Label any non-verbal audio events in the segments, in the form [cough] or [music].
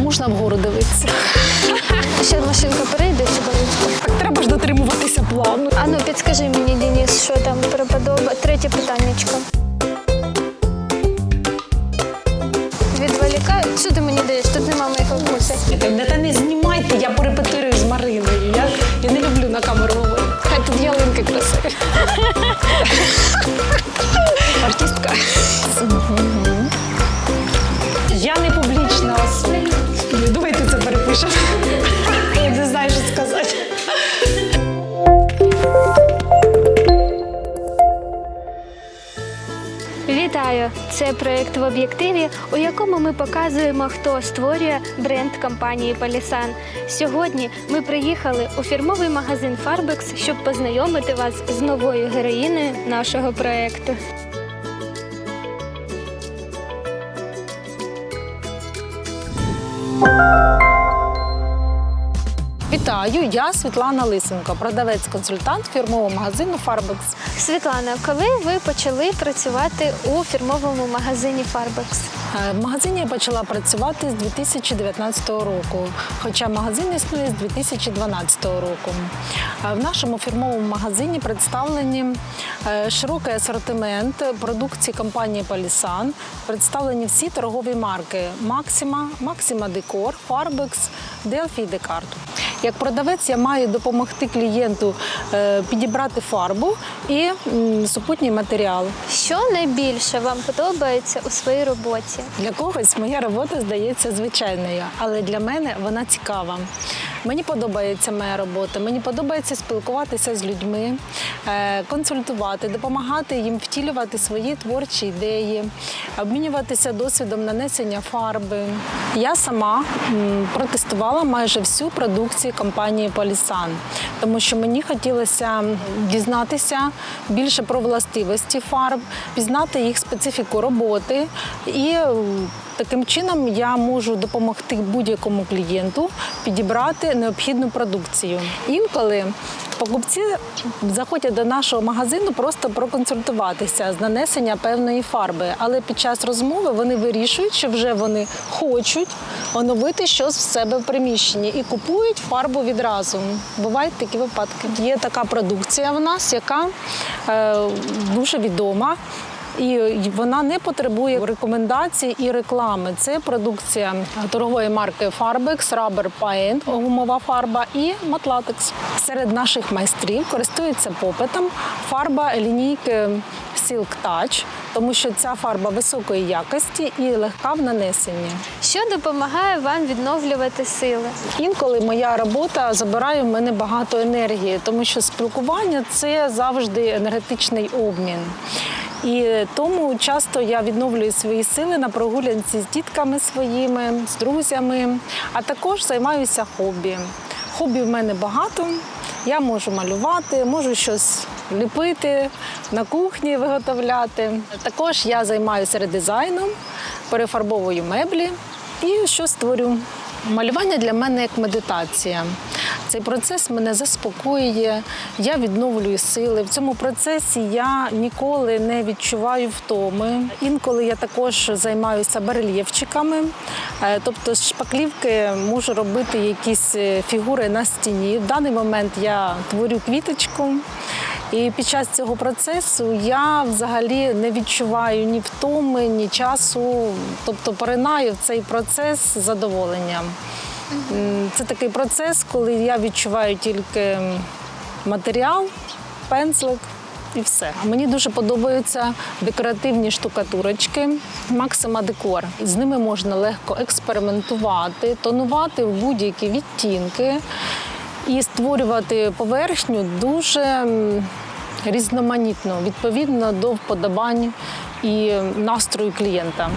можна вгору дивитися. [laughs] Ще машинка перейде секундочку. Так треба ж дотримуватися плану. А ну підскажи мені, Денис, що там переподоба. Третє питаннячко. Відволікаю. Що ти мені даєш? Тут нема моїх. Та, та не Це проєкт в об'єктиві, у якому ми показуємо, хто створює бренд компанії Палісан. Сьогодні ми приїхали у фірмовий магазин Фарбекс, щоб познайомити вас з новою героїною нашого проєкту. Вітаю, я Світлана Лисенко, продавець-консультант фірмового магазину Farbex. Світлана, коли ви почали працювати у фірмовому магазині Farbex? Е, В магазині я почала працювати з 2019 року, хоча магазин існує з 2012 року. Е, В нашому фірмовому магазині представлені е, широкий асортимент продукції компанії Палісан, представлені всі торгові марки Максима, Максима Декор, Farbex, Delphi і Декарт. Як продавець я маю допомогти клієнту е, підібрати фарбу і супутній матеріал. Що найбільше вам подобається у своїй роботі? Для когось моя робота здається звичайною, але для мене вона цікава. Мені подобається моя робота, мені подобається спілкуватися з людьми, е, консультувати, допомагати їм втілювати свої творчі ідеї, обмінюватися досвідом нанесення фарби. Я сама протестувала майже всю продукцію компанії Полісан, тому що мені хотілося дізнатися більше про властивості фарб, пізнати їх специфіку роботи і Таким чином я можу допомогти будь-якому клієнту підібрати необхідну продукцію. Інколи покупці заходять до нашого магазину просто проконсультуватися з нанесення певної фарби, але під час розмови вони вирішують, що вже вони хочуть оновити щось в себе в приміщенні і купують фарбу відразу. Бувають такі випадки. Є така продукція в нас, яка е, дуже відома. І вона не потребує рекомендацій і реклами. Це продукція торгової марки Farbex, Rubber Paint, гумова фарба і Matlatex. Серед наших майстрів користується попитом фарба лінійки Silk Touch, тому що ця фарба високої якості і легка в нанесенні. Що допомагає вам відновлювати сили? Інколи моя робота забирає в мене багато енергії, тому що спілкування це завжди енергетичний обмін. І тому часто я відновлюю свої сили на прогулянці з дітками своїми, з друзями, а також займаюся хобі. Хобі в мене багато. Я можу малювати, можу щось ліпити, на кухні виготовляти. Також я займаюся редизайном, перефарбовую меблі і щось створю. Малювання для мене як медитація. Цей процес мене заспокоює, я відновлюю сили. В цьому процесі я ніколи не відчуваю втоми. Інколи я також займаюся барельєфчиками, Е, тобто з шпаклівки можу робити якісь е, фігури на стіні. В даний момент я творю квіточку. І під час цього процесу я взагалі не відчуваю ні втоми, ні часу, тобто поринаю в цей процес з задоволенням. Це такий процес, коли я відчуваю тільки матеріал, пензлик і все. Мені дуже подобаються декоративні штукатурочки Максима Декор. З ними можна легко експериментувати, тонувати в будь-які відтінки і створювати поверхню дуже різноманітно, відповідно до вподобань і настрою клієнта.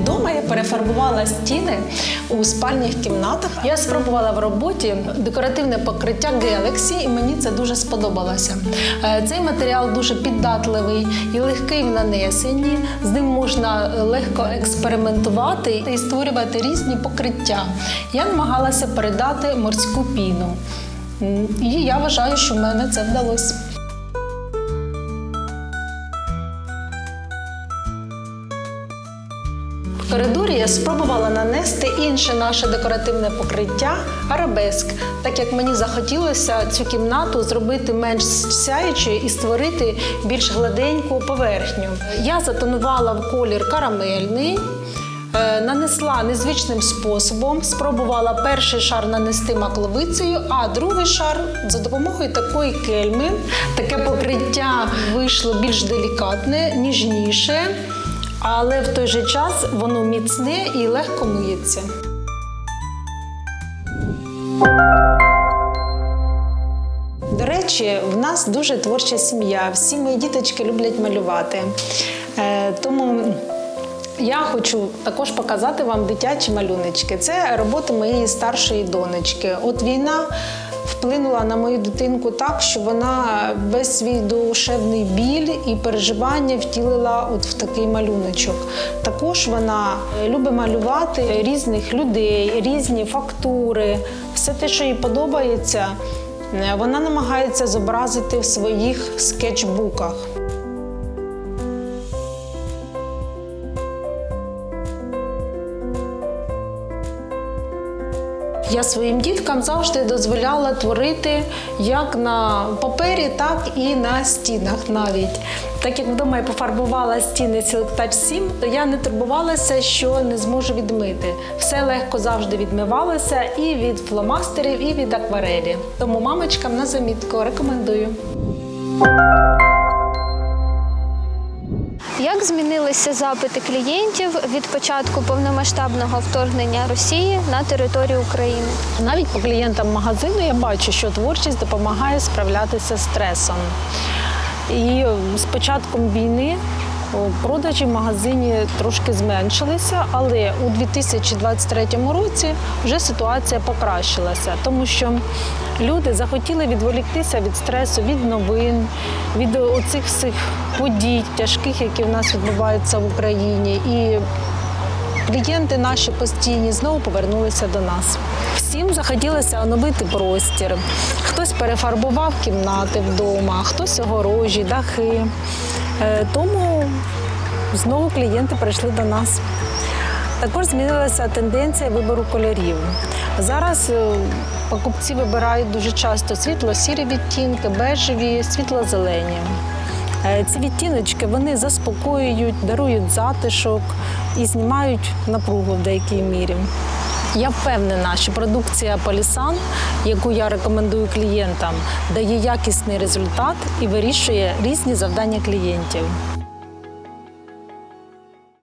Вдома я перефарбувала стіни у спальних кімнатах. Я спробувала в роботі декоративне покриття Galaxy, і мені це дуже сподобалося. Е, Цей матеріал дуже піддатливий і легкий в нанесенні. З ним можна легко експериментувати і створювати різні покриття. Я намагалася передати морську піну. І я вважаю, що в мене це вдалося. Коридорі я спробувала нанести інше наше декоративне покриття арабеск, так як мені захотілося цю кімнату зробити менш сяючою і створити більш гладеньку поверхню. Я затонувала в колір карамельний. Е, Нанесла незвичним способом, спробувала перший шар нанести макловицею, а другий шар за допомогою такої кельми. Таке покриття вийшло більш делікатне, ніжніше, але в той же час воно міцне і легко миється. До речі, в нас дуже творча сім'я. Всі мої діточки люблять малювати. Е, тому я хочу також показати вам дитячі малюночки. Це роботи моєї старшої донечки. От війна вплинула на мою дитинку так, що вона весь свій душевний біль і переживання втілила от в такий малюночок. Також вона любить малювати різних людей, різні фактури, все те, що їй подобається. Вона намагається зобразити в своїх скетчбуках. Я своїм діткам завжди дозволяла творити як на папері, так і на стінах навіть. Так як вдома я пофарбувала стіни Touch 7, то я не турбувалася, що не зможу відмити. Все легко завжди відмивалося і від фломастерів, і від акварелі. Тому мамочкам на замітку рекомендую. Як змінилися запити клієнтів від початку повномасштабного вторгнення Росії на територію України? Навіть по клієнтам магазину я бачу, що творчість допомагає справлятися з стресом. І з початком війни продажі в магазині трошки зменшилися, але у 2023 році вже ситуація покращилася, тому що люди захотіли відволіктися від стресу, від новин, від оцих всіх подій тяжких, які в нас відбуваються в Україні. І Клієнти наші постійні знову повернулися до нас. Всім захотілося оновити простір. Хтось перефарбував кімнати вдома, хтось огорожі, дахи. Е, Тому знову клієнти прийшли до нас. Також змінилася тенденція вибору кольорів. Зараз е, покупці вибирають дуже часто світло-сірі відтінки, бежеві, світло-зелені. Е, Ці відтіночки вони заспокоюють, дарують затишок і знімають напругу в деякій мірі. Я впевнена, що продукція Полісан, яку я рекомендую клієнтам, дає якісний результат і вирішує різні завдання клієнтів.